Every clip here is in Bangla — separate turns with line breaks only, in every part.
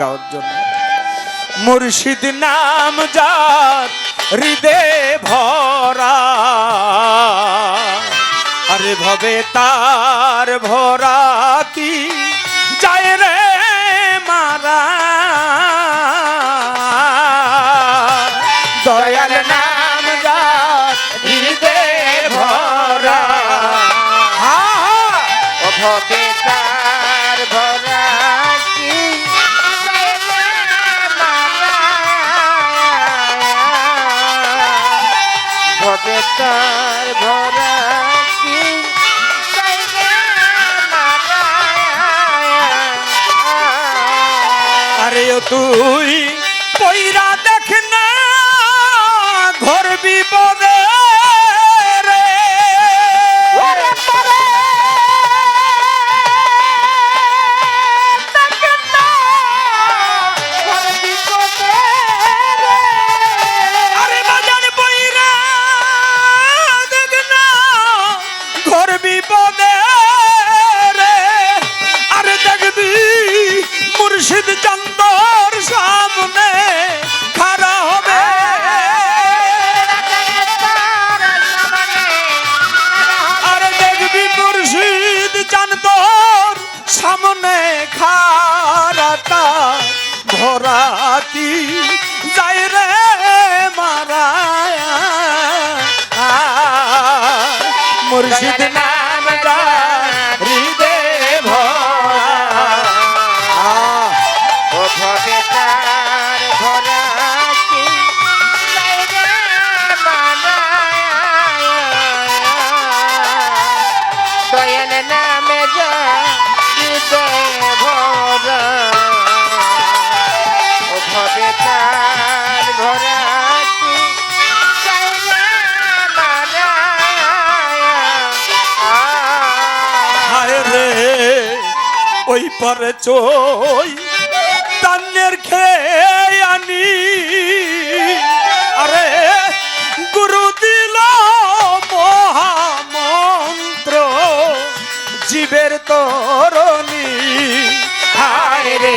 গাওয়ার জন্য। মুর্শিদ নাম যার হৃদে ভরা। আরে ভবে তার ভরা কি যায় রে মারা। দয়াল নাম যার হৃদে
ভবে তার
আরে তুই পয়রা দেখ না ঘর বিপদে ভরা কি যাই রে মারা মুর্শিদ নাম যার
তার
রে, ওই পরে চই তান্নের খেয়ে আনি। আরে, গুরু দিল মহামন্ত্র, জীবের তরণী। হায় রে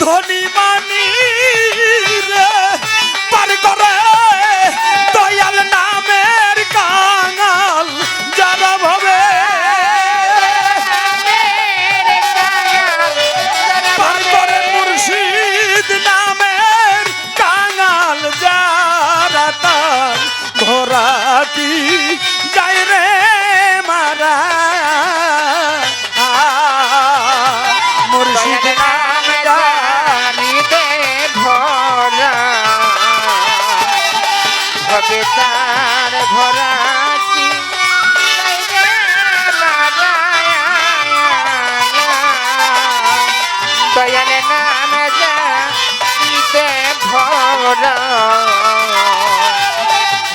ধনী ভবে তার
ভরা দয়াল নাম যা ভরা।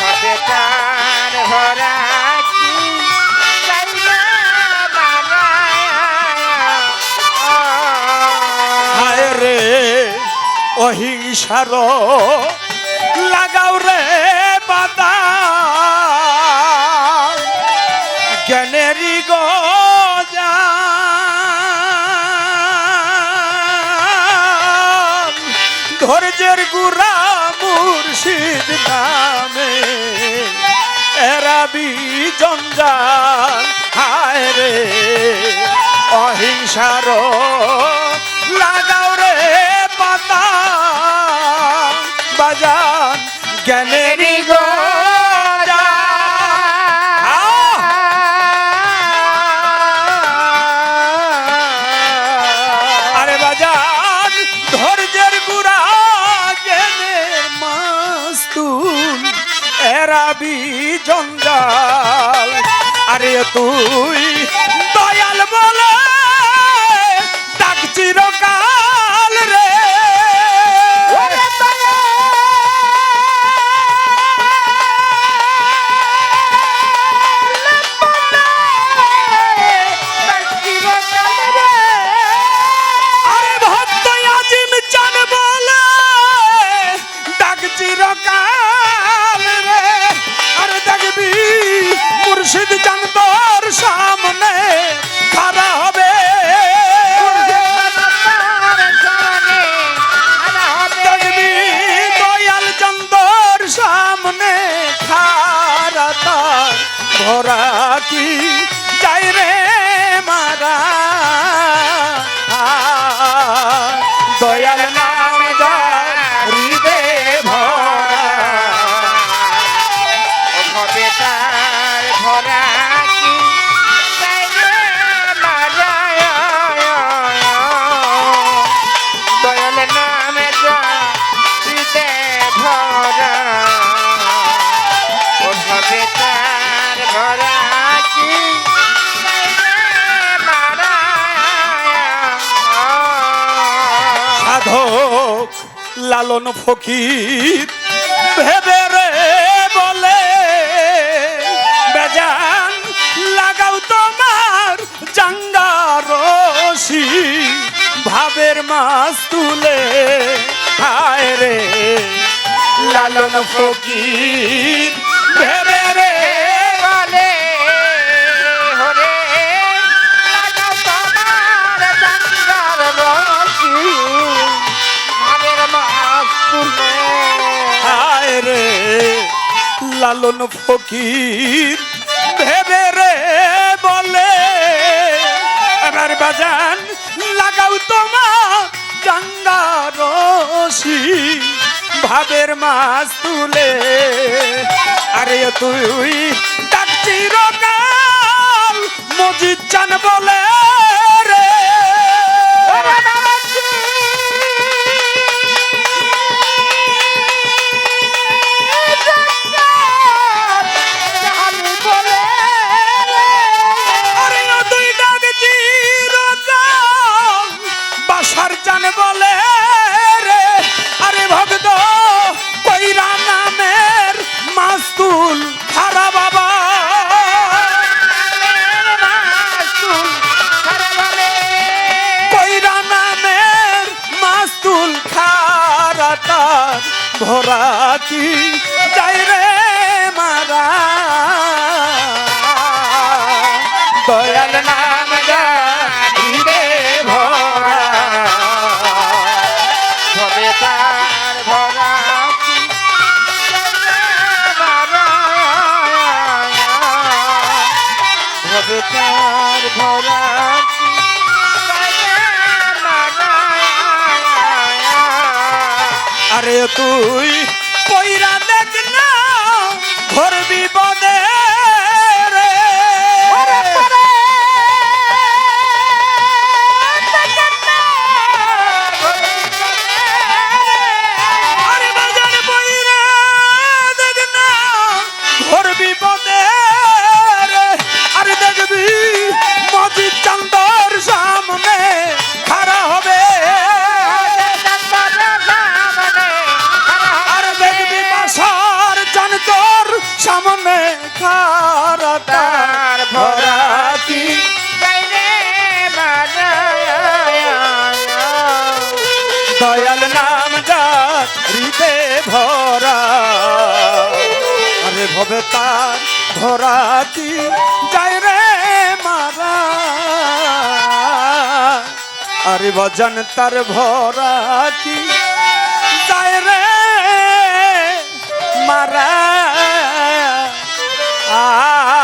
ভবে তার ভরা
রে অহিংসার রে জ্ঞানেরই গজা এরাবি রে অহিংসার লাগাও রে পাতা। বাজান জ্ঞানেরই জঞ্জাল। আরে তুই ভরা যাই রে মারা। দয়াল নাম হৃদে ভরা।
হবে তার ভরা।
লালন ফকির। ভেবে রে বলে, বেজান, লাগাও তোমার জাঙ্গারসি ভাবের মাছ তুলে, হায় রে, লালন ফকির। ভেবে রে, লালন ফকির, ভেবে রে বলে, এবার বাজান লাগাও তোমার চাঙ্গা রশি, ভাবের মাছ তুলে। আরে তুই ডাকছি রকাল মজিদ চান বলে রে। তার ভরা কি? যাই রে মারা। দয়াল নাম গাড়ি রে ভরা।
ভবে তার ভরা ভবে তার ভরা
আরে তুই পয়রা দেখ না ঘর বিপদে হবে তার ধরা কি যাই রে মারা। আর বজন তার ভরা কি যাই রে মারা। আ